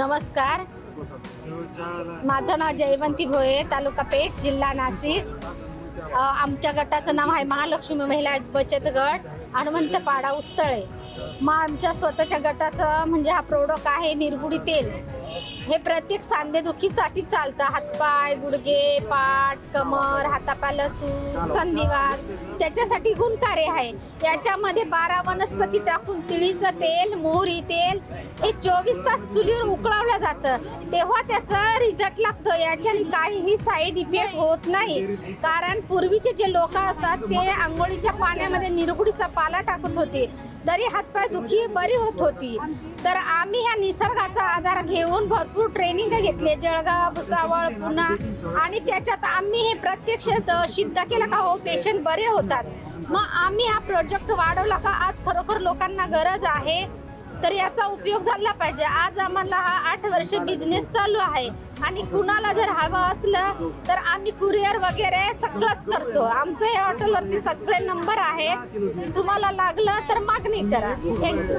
नमस्कार. माझं नाव जयवंती भोये तालुका पेठ जिल्हा नाशिक. आमच्या गटाचं नाव आहे महालक्ष्मी महिला बचत गट हनुमंतपाडा उस्तळे मग आमच्या स्वतःच्या गटाचं म्हणजे हा प्रोडक्ट आहे निरगुडी तेल. हे प्रत्येक सांधेदुखीसाठी चालतं. हातपाय गुडघे पाठ कमर हातापाय लसूण संधिवात त्याच्यासाठी गुणकारी आहे. याच्यामध्ये बारा वनस्पती टाकून तिळीचं तेल मोहरी तेल हे चोवीस तास चुलीवर उकळवलं जातं. तेव्हा त्याचं रिझल्ट लागतं. याच्याने काहीही साईड इफेक्ट होत नाही. कारण पूर्वीचे जे लोक असतात ते आंघोळीच्या पाण्यामध्ये निरगुडीचा पाला टाकत होते. तरी हातपाय दुखी बरी होत होती तर आम्ही ह्या निसर्गाचा आधार घेऊन भरपूर ट्रेनिंग घेतले. जळगाव भुसावळ पुन्हा आणि त्याच्यात आम्ही हे प्रत्यक्ष सिद्ध केलं का हो पेशंट बरे होतात. मग आम्ही हा प्रोजेक्ट वाढवला का आज खरोखर लोकांना गरज आहे? तर याचा उपयोग झाला पाहिजे. आज आम्हाला हा आठ वर्ष बिझनेस चालू आहे. आणि कुणाला जर हवं असलं तर आम्ही कुरिअर वगैरे सगळंच करतो. आमचं या हॉटेलवरती सगळे नंबर आहेत. तुम्हाला लागलं तर मागणी करा. थँक्यू